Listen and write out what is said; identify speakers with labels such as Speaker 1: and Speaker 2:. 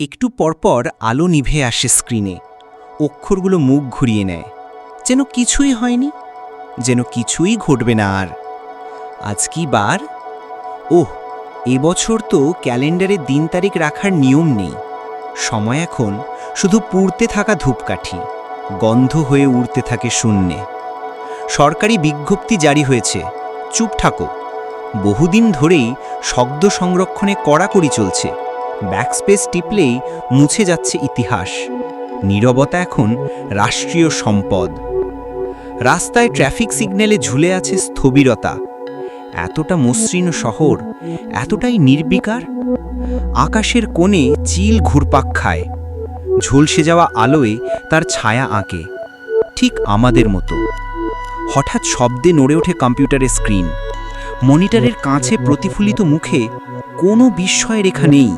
Speaker 1: একটু পরপর আলো নিভে আসে স্ক্রিনে। অক্ষরগুলো মুখ ঘুরিয়ে নেয়। যেন কিছুই হয়নি। যেন কিছুই ঘটবে না আর। আজ কি বার? ওহ এবছর তো ক্যালেন্ডারে দিন তারিখ রাখার নিয়ম নেই। সময় এখন শুধু পুড়তে থাকা ধূপকাঠি। গন্ধ হয়ে উড়তে থাকে শূন্যে। সরকারি বিজ্ঞপ্তি জারি হয়েছে। চুপ থাকো। বহুদিন ধরেই শব্দ সংরক্ষণে কড়াকড়ি চলছে। ব্যাকস্পেস টিপলেই মুছে যাচ্ছে ইতিহাস। নীরবতা এখন রাষ্ট্রীয় সম্পদ। রাস্তায় ট্রাফিক সিগন্যালে ঝুলে আছে স্থবিরতা। এতটা মসৃণ শহর, এতটাই নির্বিকার। আকাশের কোণে চিল ঘুরপাক খায়। ঝলসে যাওয়া আলোয় তার ছায়া আঁকে। ঠিক আমাদের মতো। হঠাৎ শব্দে নড়ে ওঠে কম্পিউটারের স্ক্রিন। মনিটরের কাছে প্রতিফলিত মুখে কোনো বিস্ময় রেখা নেই।